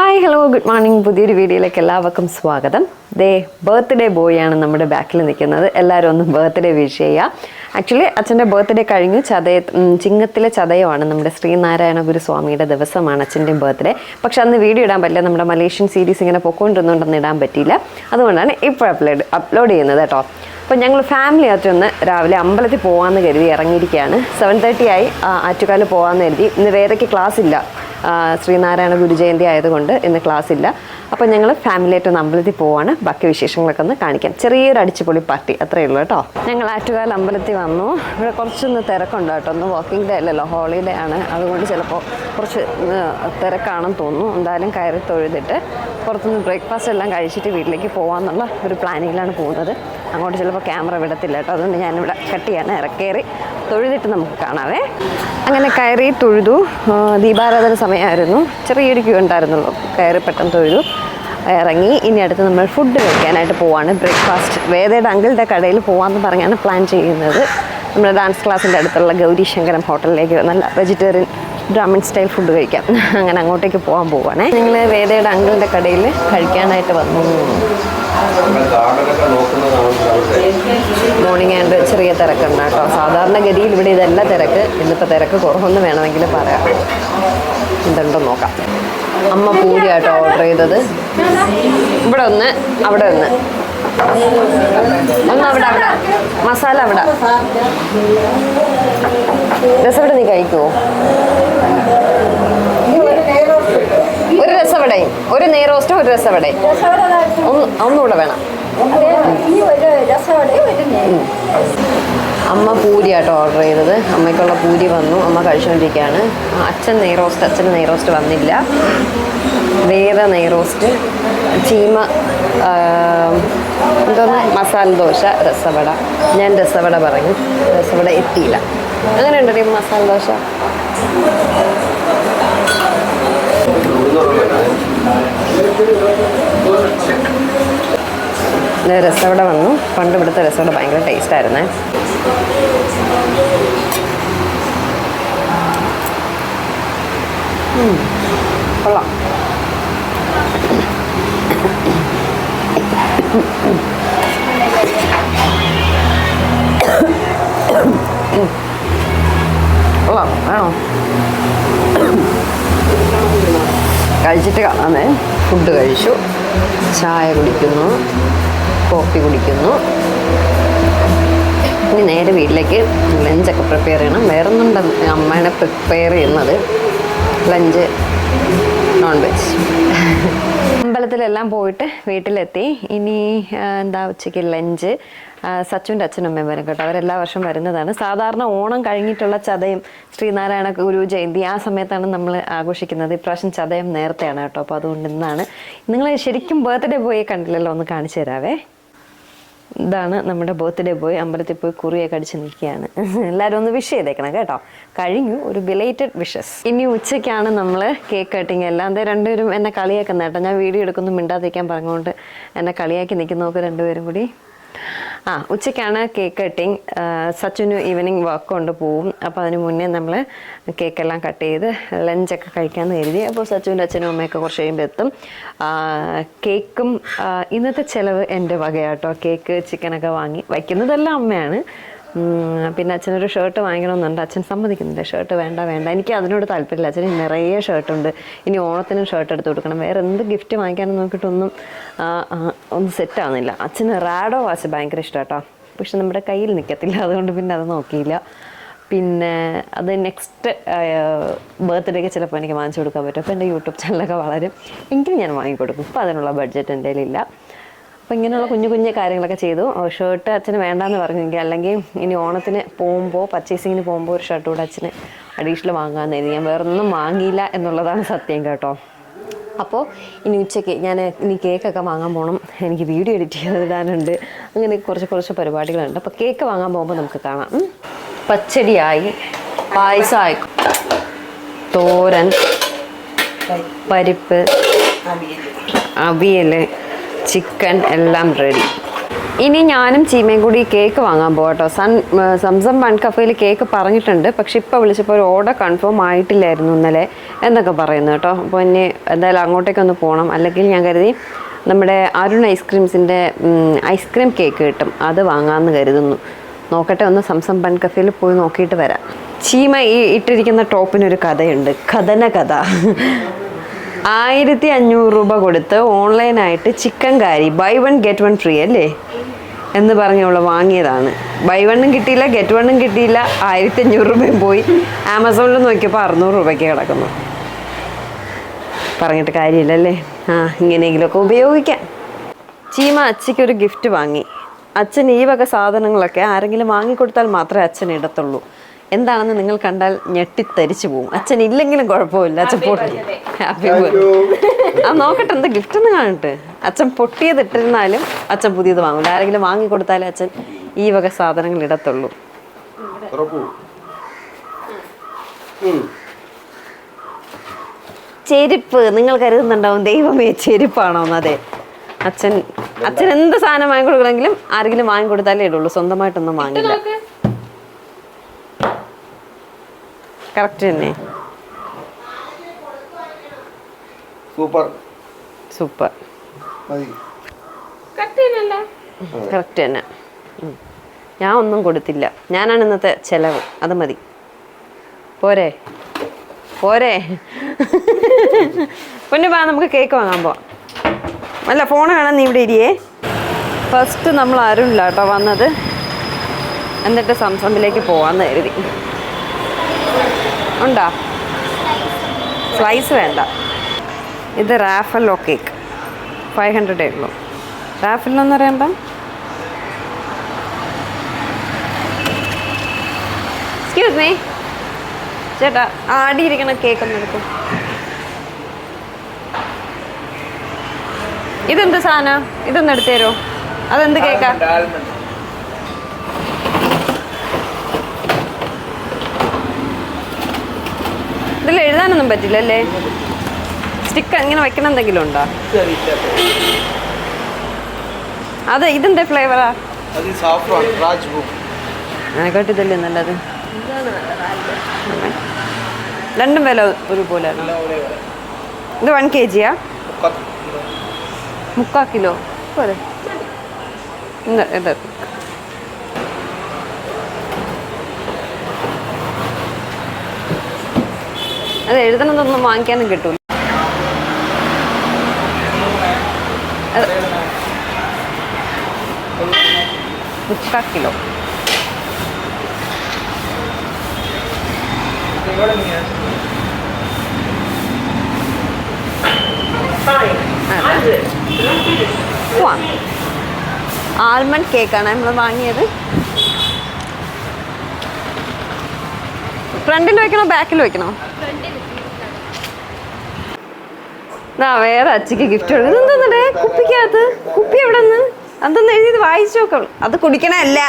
Hi hello good morning പുതിയൊരു വീഡിയോയിലേക്ക് എല്ലാവർക്കും സ്വാഗതം. ദേ ബർത്ത്ഡേ ബോയ് ആണ് നമ്മുടെ ബാക്കിൽ നിൽക്കുന്നത്. എല്ലാവരും ഒന്ന് ബർത്ത്ഡേ വിഷ് ചെയ്യുക ആക്ച്വലി അച്ഛന്റെ ബർത്ത്ഡേ കഴിഞ്ഞു. ചതയ ചിങ്ങത്തിലെ ചതയമാണ് നമ്മുടെ ശ്രീനാരായണ ഗുരുസ്വാമിയുടെ ദിവസമാണ് അച്ഛന്റെ ബർത്ത്ഡേ പക്ഷെ അന്ന് വീഡിയോ ഇടാൻ പറ്റില്ല. നമ്മുടെ മലേഷ്യൻ സീരീസ് ഇങ്ങനെ പൊക്കോണ്ടിരുന്നുകൊണ്ടൊന്നും ഇടാൻ പറ്റിയില്ല. അതുകൊണ്ടാണ് ഇപ്പോൾ അപ്ലോഡ് അപ്ലോഡ് ചെയ്യുന്നത് കേട്ടോ. അപ്പോൾ ഞങ്ങൾ ഫാമിലി ആയിട്ടൊന്ന് രാവിലെ അമ്പലത്തിൽ പോകാമെന്ന് കരുതി ഇറങ്ങിയിരിക്കുകയാണ്. സെവൻ തേർട്ടി ആയി. ആറ്റുകാലിൽ പോകാമെന്ന് കരുതി. ഇന്ന് വേദയ്ക്ക് ക്ലാസ് ഇല്ല. ശ്രീനാരായണ ഗുരുജയന്തി ആയതുകൊണ്ട് ഇന്ന് ക്ലാസ് ഇല്ല അപ്പോൾ ഞങ്ങൾ ഫാമിലിയായിട്ട് ഒന്ന് അമ്പലത്തിൽ പോവാണ്. ബാക്കി വിശേഷങ്ങളൊക്കെ ഒന്ന് കാണിക്കാം. ചെറിയൊരു അടിച്ചുപൊളി പാർട്ടി അത്രയേ ഉള്ളൂ കേട്ടോ. ഞങ്ങൾ ആറ്റുകാൽ അമ്പലത്തിൽ വന്നു. ഇവിടെ കുറച്ചൊന്ന് തിരക്കുണ്ട് കേട്ടോ. ഒന്ന് വാക്കിംഗ് ഡേ അല്ലല്ലോ ഹോളിഡേ ആണ്. അതുകൊണ്ട് ചിലപ്പോൾ കുറച്ച് തിരക്കാണെന്ന് തോന്നുന്നു. എന്തായാലും കയറി തൊഴുതിട്ട് പുറത്തുനിന്ന് ബ്രേക്ക്ഫാസ്റ്റ് എല്ലാം കഴിച്ചിട്ട് വീട്ടിലേക്ക് പോകാമെന്നുള്ള ഒരു പ്ലാനിങ്ങിലാണ് പോകുന്നത്. അങ്ങോട്ട് ചിലപ്പോൾ ക്യാമറ വിടത്തില്ല കേട്ടോ. അതുകൊണ്ട് ഞാനിവിടെ കട്ട് ചെയ്യാൻ ഇറക്കേറി. തൊഴുതിട്ട് നമുക്ക് കാണാവേ. അങ്ങനെ കയറി തൊഴുതു. ദീപാരാധന സമയമായിരുന്നു. ചെറിയൊരു ക്യൂ ഉണ്ടായിരുന്നുള്ളൂ കയറി പെട്ടെന്ന് തൊഴുതു. ഇറങ്ങി. ഇനി അടുത്ത് നമ്മൾ ഫുഡ് കഴിക്കാനായിട്ട് പോവാണ്. ബ്രേക്ക്ഫാസ്റ്റ് വേദയുടെ അങ്കിളുടെ കടയിൽ പോകാമെന്ന് പറഞ്ഞാണ് പ്ലാൻ ചെയ്യുന്നത്. നമ്മുടെ ഡാൻസ് ക്ലാസ്സിന്റെ അടുത്തുള്ള ഗൗരിശങ്കരൻ ഹോട്ടലിലേക്ക് നല്ല വെജിറ്റേറിയൻ ബ്രാഹ്മിൻ സ്റ്റൈൽ ഫുഡ് കഴിക്കാം. അങ്ങനെ അങ്ങോട്ടേക്ക് പോകാൻ പോവാണേ. നിങ്ങൾ വേദയുടെ അങ്കിളിന്റെ കടയിൽ കഴിക്കാനായിട്ട് വന്നു. മോർണിംഗ് ആൻഡ് ചെറിയ തിരക്കുണ്ട് കേട്ടോ. സാധാരണ ഗതിയിൽ ഇവിടെ ഇതല്ല തിരക്ക്. ഇന്നിപ്പോൾ തിരക്ക് കുറവൊന്നും വേണമെങ്കിൽ പറയാം. എന്തുണ്ടോ നോക്കാം. അമ്മ പൂരിയാട്ടോ ഓർഡർ ചെയ്തത്. ഇവിടെ ഒന്ന് അവിടെ ഒന്ന്. ഒന്ന് അവിടെ അവിടെ. മസാല അവിടെ. രസവിടെ നീ കഴിക്കുമോ ഒരു രസവടയും ഒരു നെയ്റോസ്റ്റും ഒരു രസവടയും. ഒന്ന് ഒന്നുകൂടെ വേണം. അമ്മ പൂരിയാട്ടോ ഓർഡർ ചെയ്തത്. അമ്മയ്ക്കുള്ള പൂരി വന്നു. അമ്മ കഴിച്ചുകൊണ്ടിരിക്കുകയാണ് അച്ഛൻ നെയ്റോസ്റ്റ് അച്ഛന് നെയ്റോസ്റ്റ് വന്നില്ല. വേറെ നെയ്റോസ്റ്റ് ചീമ എന്തോന്ന്? മസാല ദോശ രസവട. ഞാൻ രസവട പറഞ്ഞു. രസവട എത്തിയില്ല. അങ്ങനെ ഉണ്ടോ മസാല ദോശ? രസവട വന്നു. പണ്ട് ഇവിടുത്തെ രസവട ഭയങ്കര ടേസ്റ്റ് കൊള്ളാം. കഴിച്ചിട്ട് കാണാമേ. ഫുഡ് കഴിച്ചു. ചായ കുടിക്കുന്നു. കോഫി കുടിക്കുന്നു. ഇനി നേരെ വീട്ടിലേക്ക് ലഞ്ചൊക്കെ പ്രിപ്പയർ ചെയ്യണം. വേറൊന്നുണ്ട് അമ്മേനെ പ്രിപ്പയർ ചെയ്യുന്നത്. ലഞ്ച് നോൺ വെജ് അമ്പലത്തിലെല്ലാം പോയിട്ട് വീട്ടിലെത്തി. ഇനി എന്താ ഉച്ചയ്ക്ക് ലഞ്ച് സച്ചുവിന്റെ അച്ഛനും അമ്മയും വരും കേട്ടോ. അവരെല്ലാ വർഷം വരുന്നതാണ്. സാധാരണ ഓണം കഴിഞ്ഞിട്ടുള്ള ചതയം ശ്രീനാരായണ ഗുരു ജയന്തി ആ സമയത്താണ് നമ്മൾ ആഘോഷിക്കുന്നത്. ഇപ്രാവശ്യം ചതയം നേരത്തെയാണ് കേട്ടോ. അപ്പോൾ അതുകൊണ്ട് ഇന്നാണ്. നിങ്ങൾ ശരിക്കും ബർത്ത്ഡേ പോയി കണ്ടില്ലല്ലോ? ഒന്ന് കാണിച്ചു തരാവേ. ഇതാണ് നമ്മുടെ ബർത്ത്ഡേ പോയി അമ്പലത്തിൽ പോയി കുറിയൊക്കെ അടിച്ച് നിൽക്കുകയാണ്. എല്ലാവരും ഒന്ന് വിഷ് ചെയ്തേക്കണം കേട്ടോ. കഴിഞ്ഞു ഒരു ബിലേറ്റഡ് വിഷസ് ഇനി ഉച്ചയ്ക്കാണ് നമ്മൾ കേക്ക് കട്ടിങ് എല്ലാം. ദേ രണ്ടുപേരും എന്നെ കളിയാക്കുന്ന കേട്ടോ. ഞാൻ വീഡിയോ എടുക്കുന്നു മിണ്ടാതിരിക്കാൻ പറഞ്ഞുകൊണ്ട് എന്നെ കളിയാക്കി നിൽക്കുന്നവർക്ക് രണ്ടുപേരും കൂടി. ആ ഉച്ചയ്ക്കാണ് കേക്ക് കട്ടിങ് സച്ചിന് ഈവനിങ് വർക്ക് കൊണ്ട് പോവും. അപ്പോൾ അതിന് മുന്നേ നമ്മൾ കേക്കെല്ലാം കട്ട് ചെയ്ത് ലഞ്ചൊക്കെ കഴിക്കാമെന്ന് കരുതി. അപ്പോൾ സച്ചുവിന്റെ അച്ഛനും അമ്മയൊക്കെ കുറച്ച് കഴിയുമ്പോൾ എത്തും. കേക്കും ഇന്നത്തെ ചിലവ് എന്റെ വകയാട്ടോ. കേക്ക് ചിക്കനൊക്കെ വാങ്ങി വയ്ക്കുന്നതെല്ലാം അമ്മയാണ്. പിന്നെ അച്ഛനൊരു ഷർട്ട് വാങ്ങിക്കണമെന്നുണ്ട്. അച്ഛൻ സമ്മതിക്കുന്നില്ല. ഷർട്ട് വേണ്ട വേണ്ട. എനിക്ക് അതിനോട് താല്പര്യമില്ല. അച്ഛന് നിറയെ ഷർട്ടുണ്ട് ഇനി ഓണത്തിനും ഷർട്ട് എടുത്ത് കൊടുക്കണം. വേറെ എന്ത് ഗിഫ്റ്റ് വാങ്ങിക്കാനും നോക്കിയിട്ടൊന്നും ഒന്നും സെറ്റ് ആവുന്നില്ല. അച്ഛന് റാഡോ വാച്ച് ഭയങ്കര ഇഷ്ടം കേട്ടോ പക്ഷെ നമ്മുടെ കയ്യിൽ നിൽക്കത്തില്ല അതുകൊണ്ട് പിന്നെ അത് നോക്കിയില്ല. പിന്നെ അത് നെക്സ്റ്റ് ബർത്ത്ഡേക്ക് ചിലപ്പോൾ എനിക്ക് വാങ്ങിച്ചു കൊടുക്കാൻ പറ്റും. അപ്പോൾ എന്റെ യൂട്യൂബ് ചാനലൊക്കെ വളരും. എങ്കിലും ഞാൻ വാങ്ങിക്കൊടുക്കും. ഇപ്പോൾ അതിനുള്ള ബഡ്ജറ്റ് എന്റെ കയ്യിലില്ല. അപ്പോൾ ഇങ്ങനെയുള്ള കുഞ്ഞു കുഞ്ഞു കാര്യങ്ങളൊക്കെ ചെയ്തു. ഷർട്ട് അച്ഛന് വേണ്ടാന്ന് പറഞ്ഞെങ്കിൽ അല്ലെങ്കിൽ ഇനി ഓണത്തിന് പോകുമ്പോൾ പർച്ചേസിങ്ങിന് പോകുമ്പോൾ ഒരു ഷർട്ട് കൂടെ അച്ഛന് അഡീഷണൽ വാങ്ങാമെന്ന് കരുതി. ഞാൻ വേറൊന്നും വാങ്ങിയില്ല എന്നുള്ളതാണ് സത്യം കേട്ടോ. അപ്പോൾ ഇനി ഉച്ചയ്ക്ക് ഞാൻ ഇനി കേക്കൊക്കെ വാങ്ങാൻ പോകണം എനിക്ക് വീഡിയോ എഡിറ്റ് ചെയ്തിടാനുണ്ട് അങ്ങനെ കുറച്ച് കുറച്ച് പരിപാടികളുണ്ട്. അപ്പോൾ കേക്ക് വാങ്ങാൻ പോകുമ്പോൾ നമുക്ക് കാണാം. പച്ചടിയായി. പായസമായി തോരൻ. പരിപ്പ്. അവിയൽ ചിക്കൻ എല്ലാം റെഡി. ഇനി ഞാനും ചീമയും കൂടി കേക്ക് വാങ്ങാൻ പോകാം കേട്ടോ. സൺ സംസം വൺ കഫയിൽ കേക്ക് പറഞ്ഞിട്ടുണ്ട്. പക്ഷെ ഇപ്പോൾ വിളിച്ചപ്പോൾ ഒരു ഓർഡർ കൺഫേം ആയിട്ടില്ലായിരുന്നു ഇന്നലെ എന്നൊക്കെ പറയുന്നു കേട്ടോ. അപ്പോൾ ഇനി എന്തായാലും അങ്ങോട്ടേക്കൊന്ന് പോകണം അല്ലെങ്കിൽ ഞാൻ കരുതി നമ്മുടെ അരുൺ ഐസ്ക്രീംസിന്റെ ഐസ്ക്രീം കേക്ക് കിട്ടും. അത് വാങ്ങാമെന്ന് കരുതുന്നു. നോക്കട്ടെ ഒന്ന് സംസം ബൺ കഫയിൽ പോയി നോക്കിയിട്ട് വരാം. ചീമ ഈ ഇട്ടിരിക്കുന്ന ടോപ്പിനൊരു കഥയുണ്ട്. കഥന കഥ. ആയിരത്തി അഞ്ഞൂറ് രൂപ കൊടുത്ത് ഓൺലൈനായിട്ട് chicken curry buy one get one free അല്ലേ? എന്ന് പറഞ്ഞ് അവൾ വാങ്ങിയതാണ്. ബൈ വണ്ണും കിട്ടിയില്ല ഗെറ്റ് വണ്ണും കിട്ടിയില്ല ആയിരത്തി അഞ്ഞൂറ് രൂപയും പോയി. ആമസോണിൽ നോക്കിയപ്പോൾ അറുന്നൂറ് രൂപയ്ക്ക് കിടക്കുന്നു. പറഞ്ഞിട്ട് കാര്യമില്ലല്ലേ? ആ ഇങ്ങനെയെങ്കിലുമൊക്കെ ഉപയോഗിക്കാം. ചീമ അച്ഛയ്ക്ക് ഗിഫ്റ്റ് വാങ്ങി. അച്ഛൻ ഈ വക സാധനങ്ങളൊക്കെ ആരെങ്കിലും വാങ്ങിക്കൊടുത്താൽ മാത്രമേ അച്ഛൻ ഇടത്തുള്ളൂ. എന്താണെന്ന് നിങ്ങൾ കണ്ടാൽ ഞെട്ടിത്തരിച്ചു പോകും. അച്ഛൻ ഇല്ലെങ്കിലും കുഴപ്പമില്ല. അച്ഛൻ പൊട്ടി ഹാപ്പി ആ നോക്കട്ടെ എന്താ ഗിഫ്റ്റ് ഒന്ന് കാണട്ടെ? അച്ഛൻ പൊട്ടിയത് ഇട്ടിരുന്നാലും അച്ഛൻ പുതിയത് വാങ്ങില്ല ആരെങ്കിലും വാങ്ങി കൊടുത്താലേ അച്ഛൻ ഈ വക സാധനങ്ങൾ ഇടത്തുള്ളൂ. ചെരുപ്പ് നിങ്ങൾ കരുതുന്നുണ്ടാവും. ദൈവമേ ചെരുപ്പാണോ എന്ന്. അതെ. അച്ഛൻ അച്ഛൻ എന്ത് സാധനം വാങ്ങി കൊടുക്കണമെങ്കിലും ആരെങ്കിലും വാങ്ങി കൊടുത്താലേ ഇടുള്ളൂ. സ്വന്തമായിട്ടൊന്നും വാങ്ങില്ല. കറക്റ്റ് തന്നെ. സൂപ്പർ സൂപ്പർ മതി. കറക്റ്റ് തന്നെ. ഞാൻ ഒന്നും കൊടുത്തില്ല. ഞാനാണ് ഇന്നത്തെ ചെലവ്. അത് മതി. പോരെ. പോരെ. പൊന്നു വാ നമുക്ക് കേക്ക് വാങ്ങാൻ പോവാം. അല്ല ഫോൺ കാണാൻ നീ ഇവിടെ ഇരിയേ. ഫസ്റ്റ് നമ്മൾ ആരും ഇല്ല കേട്ടോ വന്നത്. എന്നിട്ട് സംസമിലേക്ക് പോവാന്ന് കരുതി. ഉണ്ടോ? സ്ലൈസ് വേണ്ട. ഇത് റാഫലോ കേക്ക് ഫൈവ് ഹൺഡ്രഡേ ഉള്ളൂ. റാഫലോ എന്ന് പറയുമ്പം എക്സ്ക്യൂസ് മീ ചേട്ടാ ആടിയിരിക്കണ കേക്ക് ഒന്ന് എടുക്കും. ഇതെന്ത് സാധനം? ഇതൊന്ന് എടുത്തു തരുമോ അതെന്ത് കേക്കാ എഴുതാനൊന്നും പറ്റില്ല അല്ലേ സ്റ്റിക്ക് ഇങ്ങനെ വെക്കണം എന്തെങ്കിലും ഉണ്ടോ? അത് ഇതെന്താ ഫ്ലേവറാ അതിനെക്കാട്ടി ഇതല്ലേ നല്ലത്? രണ്ടും വില ഒരുപോലെ ഇത് വൺ കെ ജിയാ മുക്കാ കിലോ. പോരെ. ഇത് അത് എഴുതണതൊന്നും വാങ്ങിക്കാനും കിട്ടൂല. കിലോ. ആൽമണ്ട് കേക്കാണ് നമ്മൾ വാങ്ങിയത്. ഫ്രണ്ടിൽ വെക്കണോ ബാക്കിൽ വെക്കണോ? ആ വേറെ അച്ഛക്ക് ഗിഫ്റ്റ് കൊടുക്കും. ഇതെന്താ കുപ്പിക്കകത്ത്? കുപ്പി എവിടെ നിന്ന് അതൊന്ന് എഴുതി വായിച്ചു നോക്കാം. അത് കുടിക്കണല്ല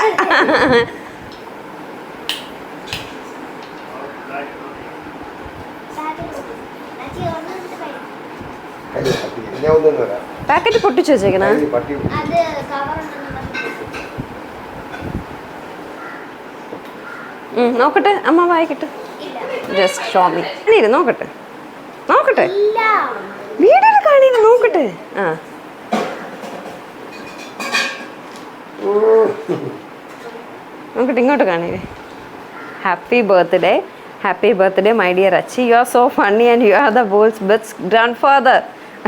പാക്കറ്റ് പൊട്ടിച്ചു വെച്ചേക്കണ. നോക്കട്ടെ. അമ്മ വായിക്കട്ടെ. ജസ്റ്റ് ഷോമി നോക്കട്ടെ. നോക്കട്ടെ. നോക്കട്ടെ. ആ. നോക്കട്ടെ ഇങ്ങോട്ട് കാണേ happy birthday happy birthday my dear Achi you are so funny and you are the balls best grandfather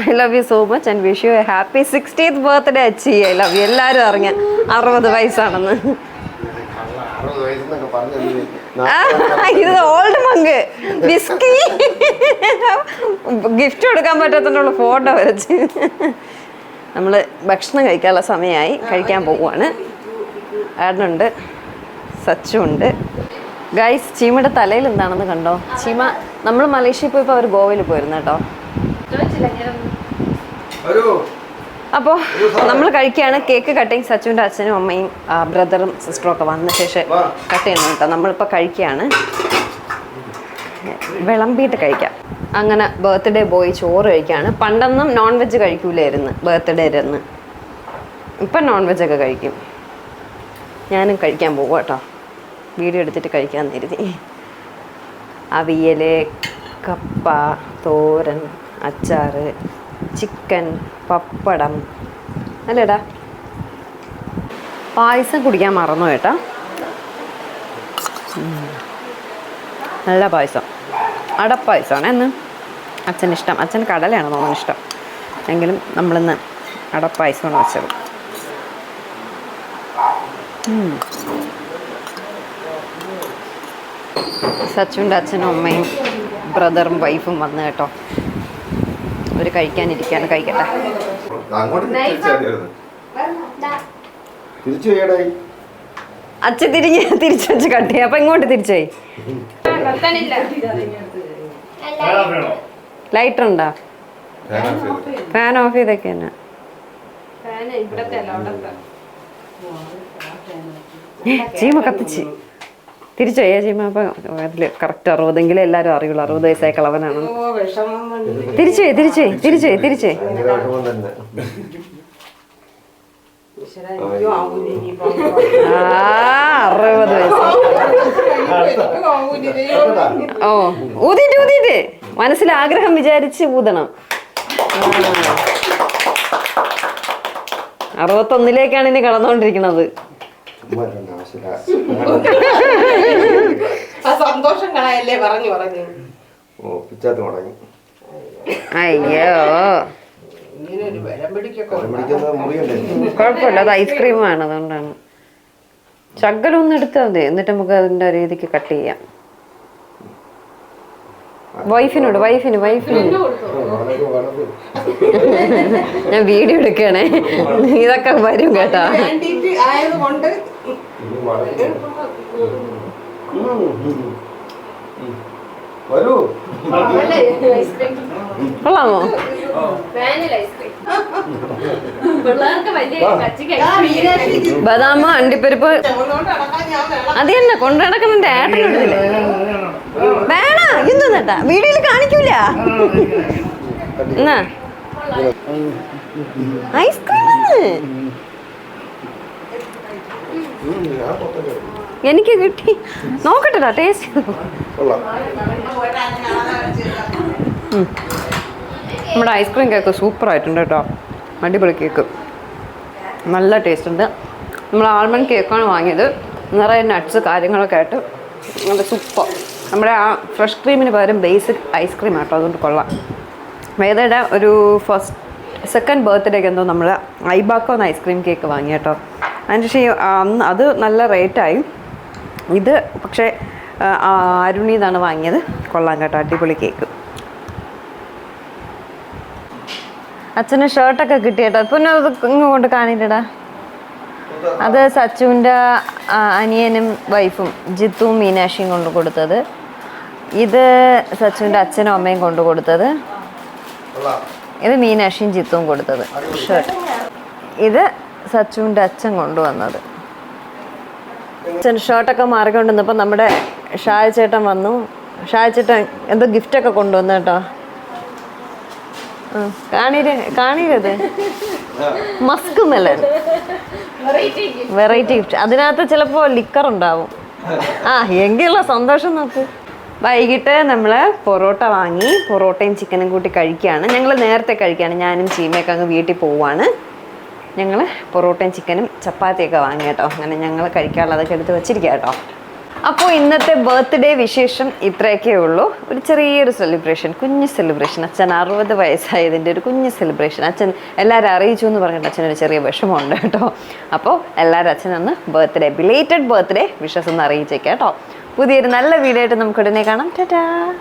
I love you so much and wish you a happy sixtieth birthday Achi I love you എല്ലാവരും അറിഞ്ഞ. അറുപത് വയസ്സാണെന്ന്. ഇത് old Munk whisky gift കൊടുക്കാൻ പറ്റത്തുള്ള photo വരച്ച്. നമ്മൾ ഭക്ഷണം കഴിക്കാനുള്ള സമയമായി കഴിക്കാൻ പോവുകയാണ് ആടുണ്ട് സച്ചുണ്ട് ഗൈസ് ചീമയുടെ തലയിൽ എന്താണെന്ന് കണ്ടോ? ചീമ നമ്മൾ മലേഷ്യയിൽ പോയപ്പോൾ അവർ ഗോവയിൽ പോയിരുന്നു കേട്ടോ. അപ്പോൾ നമ്മൾ കഴിക്കുകയാണ്. കേക്ക് കട്ടിങ് സച്ചുവിന്റെ അച്ഛനും അമ്മയും ബ്രദറും സിസ്റ്ററും ഒക്കെ വന്ന ശേഷം കട്ട് ചെയ്യണം കേട്ടോ. നമ്മളിപ്പോൾ കഴിക്കുകയാണ്. വിളമ്പിയിട്ട് കഴിക്കാം. അങ്ങനെ ബർത്ത്ഡേ ബോയ് ചോറ് കഴിക്കുകയാണ് പണ്ടൊന്നും നോൺ വെജ് കഴിക്കൂലായിരുന്നു ബർത്ത്ഡേ ഇരുന്ന് ഇപ്പം നോൺ വെജ് ഒക്കെ കഴിക്കും. ഞാനും കഴിക്കാൻ പോകും കേട്ടോ വീഡിയോ എടുത്തിട്ട് കഴിക്കാൻ കരുതി. അവിയൽ കപ്പ തോരൻ അച്ചാർ ചിക്കൻ പപ്പടം. അല്ലേടാ? പായസം കുടിക്കാൻ മറന്നു കേട്ടോ നല്ല പായസം. അടപ്പായസമാണ് എന്ന്. അച്ഛന് ഇഷ്ടം അച്ഛൻ കടലയാണ് തോന്നുന്നു ഇഷ്ടം. എങ്കിലും നമ്മളിന്ന് അടപ്പായസമാണ് വെച്ചത്. സച്ചുവിന്റെ അച്ഛനും അമ്മയും ബ്രദറും വൈഫും വന്നു കേട്ടോ. അവർ കഴിക്കാനിരിക്കാണ് കഴിക്കട്ടെ. അച്ഛൻ തിരിഞ്ഞ് തിരിച്ചു വെച്ച് കട്ട് ചെയ്യാം. അപ്പം ഇങ്ങോട്ട് തിരിച്ചായി ലൈറ്റർ ഉണ്ടോ ഫാൻ ഓഫ് ചെയ്തൊക്കെ തന്നെ ചീമ കത്തിച്ച്. തിരിച്ചോയാ ചീമ അപ്പൊ അതിൽ കറക്റ്റ് അറുപതെങ്കിലും എല്ലാരും അറിയുള്ളൂ. അറുപത് വയസ്സായ കളവനാണ് തിരിച്ചേ? തിരിച്ചേ? തിരിച്ചേ? തിരിച്ചേ? ആ അറുപത് വയസ്സ്? ഓ ഊതിട്ട് ഊതിട്ട് മനസ്സിൽ ആഗ്രഹം വിചാരിച്ച് ഊതണം. അറുപത്തൊന്നിലേക്കാണ് ഇനി കടന്നുകൊണ്ടിരിക്കുന്നത് സന്തോഷം കളയല്ലേ പറഞ്ഞു പറഞ്ഞു. അയ്യോ. ഇങ്ങനെ ഒരു ബലം പിടിക്കൊക്കെ കരം പിടിക്കുന്നത് മുറിയണ്ടേ കുഴപ്പമില്ല അത് ഐസ്ക്രീമാണ് അതുകൊണ്ടാണ്. ശകലം ഒന്ന് എടുത്താൽ മതി. എന്നിട്ട് നമുക്ക് അതിന്റെ രീതിക്ക് കട്ട് ചെയ്യാം. വൈഫിനോട് വൈഫിന് വൈഫിന്. ഞാൻ വീഡിയോ എടുക്കണേ ഇതൊക്കെ വരും കേട്ടാ. കൊള്ളാമോ? ബദാമ അണ്ടിപ്പരിപ്പ്. അത് തന്നെ കൊണ്ടുനടക്കുന്നുണ്ട് ഏട്ടനുണ്ടല്ലേ വേണ ഇന്ന് നേട്ടാ വീഡിയോയിൽ കാണിക്കൂല. എന്നാ? Ice cream. എനിക്ക് കിട്ടി. നോക്കട്ടെടാ ടേസ്റ്റ് നമ്മുടെ ഐസ്ക്രീം കേക്ക് സൂപ്പർ ആയിട്ടുണ്ട് കേട്ടോ. അടിപൊളി കേക്ക് നല്ല ടേസ്റ്റ് ഉണ്ട്. നമ്മൾ ആൽമണ്ട് കേക്കാണ് വാങ്ങിയത്. നിറയെ നട്ട്സ് കാര്യങ്ങളൊക്കെ ആയിട്ട് നല്ല സൂപ്പർ നമ്മുടെ ആ ഫ്രഷ് ക്രീമിന് പകരം ബേസിക് ഐസ്ക്രീം ആട്ടോ. അതുകൊണ്ട് കൊള്ളാം. വേദയുടെ ഒരു ഫസ്റ്റ് സെക്കൻഡ് ബർത്ത്ഡേക്ക് എന്തോ നമ്മൾ ഐബാക്കോന്ന് ഐസ്ക്രീം കേക്ക് വാങ്ങി കേട്ടോ. അതിന് ശേഷം അത് നല്ല റേറ്റായി ഇത് പക്ഷേ അരുണിന്നാണ് വാങ്ങിയത്. കൊള്ളാം കേട്ടോ. അടിപൊളി കേക്ക് അച്ഛന് ഷർട്ടൊക്കെ കിട്ടിയട്ടോ പിന്നെ അത് ഇങ്ങോട്ട് കാണിട്ടടാ അത് സച്ചുവിന്റെ അനിയനും വൈഫും ജിത്തുവും മീനാക്ഷിയും കൊണ്ട് കൊടുത്തത്. ഇത് സച്ചുവിന്റെ അച്ഛനും അമ്മയും കൊണ്ട് കൊടുത്തത്. ഇത് മീനാക്ഷിയും ജിത്തുവും കൊടുത്തത്. ഷർട്ട് ഇത് സച്ചുവിന്റെ അച്ഛൻ കൊണ്ടുവന്നത് അച്ഛൻ ഷർട്ടൊക്കെ മാറിക്കൊണ്ടിരുന്നപ്പോൾ നമ്മുടെ ഷായ ചേട്ടൻ വന്നു. ഷായ ചേട്ടൻ എന്തോ ഗിഫ്റ്റൊക്കെ കൊണ്ടുവന്നു കേട്ടോ. കാണീരത്? മസ്ക് മെലൻ വെറൈറ്റി ഗിഫ്റ്റ് അതിനകത്ത് ചിലപ്പോ ലിക്കർ ഉണ്ടാവും. ആ എങ്കിലുള്ള സന്തോഷം നോക്ക് വൈകിട്ട് നമ്മൾ പൊറോട്ട വാങ്ങി പൊറോട്ടയും ചിക്കനും കൂട്ടി കഴിക്കുകയാണ്. ഞങ്ങൾ നേരത്തെ കഴിക്കുകയാണ്. ഞാനും ചീമയൊക്കെ അങ്ങ് വീട്ടിൽ പോവാണ്. ഞങ്ങൾ പൊറോട്ടയും ചിക്കനും ചപ്പാത്തിയൊക്കെ വാങ്ങി കേട്ടോ. അങ്ങനെ ഞങ്ങൾ കഴിക്കാനുള്ളതൊക്കെ എടുത്ത് വെച്ചിരിക്കുക കേട്ടോ. അപ്പോൾ ഇന്നത്തെ ബർത്ത്ഡേ വിശേഷം ഇത്രയൊക്കെ ഉള്ളൂ. ഒരു ചെറിയൊരു സെലിബ്രേഷൻ കുഞ്ഞു സെലിബ്രേഷൻ അച്ഛൻ അറുപത് വയസ്സായതിന്റെ ഒരു കുഞ്ഞു സെലിബ്രേഷൻ അച്ഛൻ എല്ലാവരും അറിയിച്ചു എന്ന് പറഞ്ഞിട്ട് അച്ഛനൊരു ചെറിയ വിഷമമുണ്ട് കേട്ടോ. അപ്പോൾ എല്ലാവരും അച്ഛനൊന്ന് ബർത്ത്ഡേ ബിലേറ്റഡ് ബർത്ത്ഡേ വിഷസ് ഒന്ന് അറിയിച്ചേക്കാം കേട്ടോ. പുതിയൊരു നല്ല വീഡിയോ ആയിട്ട് നമുക്ക് ഉടനെ കാണാം. ടാറ്റാ!